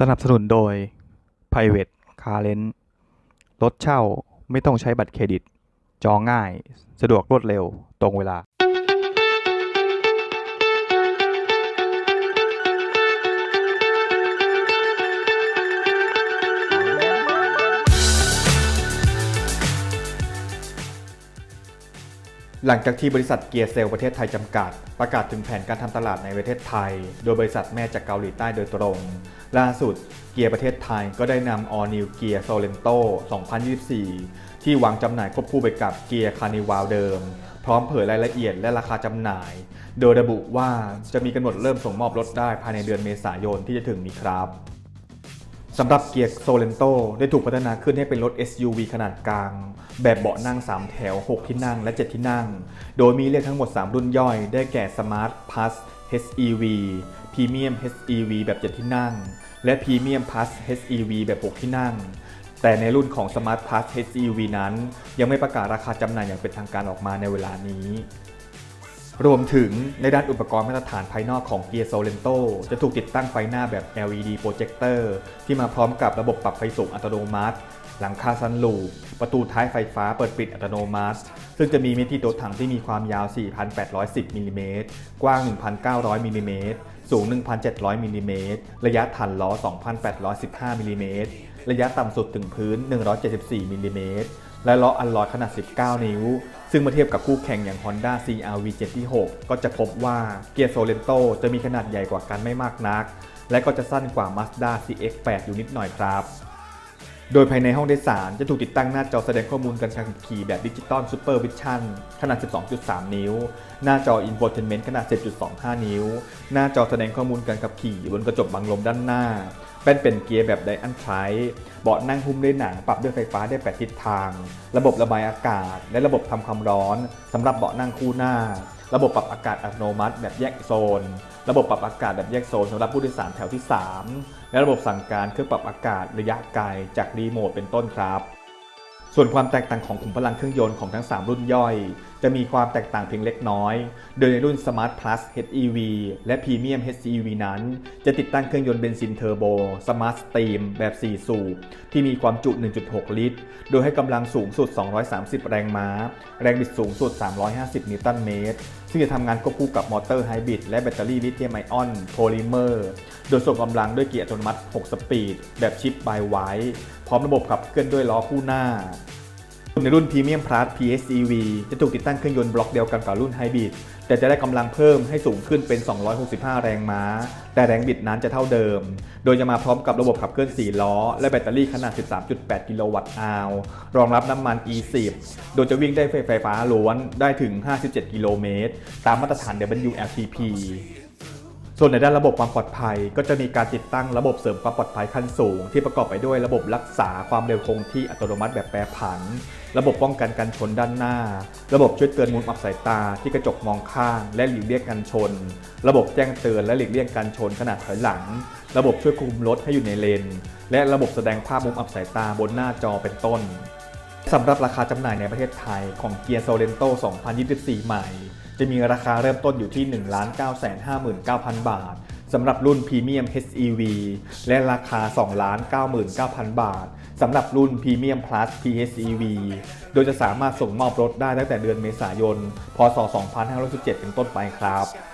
สนับสนุนโดย Private Car Rent รถเช่าไม่ต้องใช้บัตรเครดิต จองง่าย สะดวกรวดเร็ว ตรงเวลา หลังจากที่บริษัทเกียร์เซลประเทศไทยจำกัด ประกาศถึงแผนการทำตลาดในประเทศไทย โดยบริษัทแม่จากเกาหลีใต้โดยตรง ล่าสุดเกียร์ประเทศไทยก็ได้นำ All New Gear Sorento 2024 ที่วางจำหน่ายควบคู่ไปกับเกียร์คานิวาลเดิม พร้อมเผยรายละเอียดและราคาจำหน่าย โดยระบุว่าจะมีกำหนดเริ่มส่งมอบรถได้ภายในเดือนเมษายนที่จะถึงนี้ครับสำหรับเกียร์โซเลนโตได้ถูกพัฒนาขึ้นให้เป็นรถ SUV ขนาดกลาง แบบเบาะนั่ง 3 แถว 6 ที่นั่ง และ 7 ที่นั่ง โดยมีเรียกทั้งหมด 3 รุ่นย่อย ได้แก่ Smart Plus HEV Premium HEV แบบ 7 ที่นั่ง และ Premium Plus HEV แบบ 6 ที่นั่ง แต่ในรุ่นของ Smart Plus HEV นั้น ยังไม่ประกาศราคาจำหน่ายอย่างเป็นทางการออกมาในเวลานี้ รวมถึงในด้านอุปกรณ์มาตรฐานภายนอกของ Gear Sorento จะถูกติดตั้งไฟหน้าแบบ LED Projector ที่มาพร้อมกับระบบปรับไฟสูงอัตโนมัติ หลังคาซันลูปประตูท้ายไฟฟ้าเปิดปิดอัตโนมัติ ซึ่งจะมีเมทิโตถังที่มีความยาว 4,810มิลลิเมตรกว้าง 1,900มิลลิเมตรสูง 1,700มิลลิเมตรระยะฐานล้อ 2,815มิลลิเมตรระยะต่ำสุดถึงพื้น 174มิลลิเมตรและล้ออัลลอยขนาด 19 นิ้ว ซึ่งเมื่อเทียบกับคู่แข่งอย่าง Honda CR-V 7ที่6ก็จะพบว่าเกียร์โซเลนโตจะมีขนาดใหญ่กว่ากันไม่มากนัก และก็จะสั้นกว่า Mazda CX-8 อยู่นิดหน่อยครับ โดยภายในห้องโดยสารจะถูกติดตั้งหน้าจอแสดงข้อมูลการขับขี่แบบดิจิตอลซูเปอร์วิชั่นขนาด 12.3 นิ้ว หน้าจออินโฟเทนเมนต์ขนาด7.25 นิ้ว หน้าจอแสดงข้อมูลการขับขี่บนกระจกบังลมด้านหน้า แป้นเป็นเกียร์แบบไดอันไทร์เบาะนั่งหุ้มด้วยหนัง ปรับด้วยไฟฟ้าได้ 8 ทิศทาง ระบบระบายอากาศ และระบบทำความร้อนสำหรับเบาะนั่งคู่หน้า ระบบปรับอากาศอัตโนมัติ แบบแยกโซน ระบบปรับอากาศแบบแยกโซนสำหรับผู้โดยสารแถวที่ 3 และระบบสั่งการเครื่องปรับอากาศระยะไกลจากรีโมทเป็นต้นครับ ส่วนความแตกต่างของขุมพลังเครื่องยนต์ของทั้ง 3 รุ่นย่อย จะมีความแตกต่างเพียงเล็กน้อย โดยในรุ่น Smart Plus HEV และ Premium HEV นั้น จะติดตั้งเครื่องยนต์เบนซินเทอร์โบ Smart Steam แบบ 4 สูบ ที่มีความจุ 1.6 ลิตร โดยให้กำลังสูงสุด 230 แรงม้า แรงบิดสูงสุด 350 นิวตันเมตร ซึ่งจะทำงานควบคู่กับมอเตอร์ไฮบริดและแบตเตอรี่ลิเธียมไอออนโพลิเมอร์ โดยส่งกำลังด้วยเกียร์อัตโนมัติ 6 สปีด แบบชิปบายไวพร้อมระบบขับเคลื่อนด้วยล้อคู่หน้า ในรุ่น Premium Plus PHEV จะถูกติดตั้งเครื่องยนต์บล็อกเดียวกันกับรุ่นไฮบริดแต่จะได้กำลังเพิ่มให้สูงขึ้นเป็น 265 แรงม้า แต่แรงบิดนั้นจะเท่าเดิม โดยจะมาพร้อมกับระบบขับเคลื่อน 4 ล้อ และแบตเตอรี่ขนาด 13.8 กิโลวัตต์อาวรองรับน้ำมัน E10 โดยจะวิ่งได้ไฟฟ้าล้วนได้ถึง 57 กิโลเมตร ตามมาตรฐาน WLTP ส่วนในด้านระบบความปลอดภัย ก็จะมีการติดตั้งระบบเสริมความปลอดภัยขั้นสูง ที่ประกอบไปด้วยระบบรักษาความเร็วคงที่อัตโนมัติแบบแปรผัน ระบบป้องกันการชนด้านหน้า ระบบช่วยเตือนมุมอับสายตาที่กระจกมองข้าง และหลีกเลี่ยงการชน ระบบแจ้งเตือนและหลีกเลี่ยงการชนขณะถอยหลัง ระบบช่วยคุมรถให้อยู่ในเลน และระบบแสดงภาพมุมอับสายตาบนหน้าจอเป็นต้นสำหรับราคาจำหน่ายในประเทศไทยของเกียร์โซเลนโต 2024 ใหม่ จะมีราคาเริ่มต้นอยู่ที่ 1 9 5 9 0 0 0 บาทสำหรับรุ่นพรีเมียม HEV และราคา 2 9 9 0 0 0 บาทสำหรับรุ่นพรีเมียม Plus PHEV โดยจะสามารถส่งมอบรถได้ตั้งแต่เดือนเมษายน พศ 2567เป็นต้นไปครับ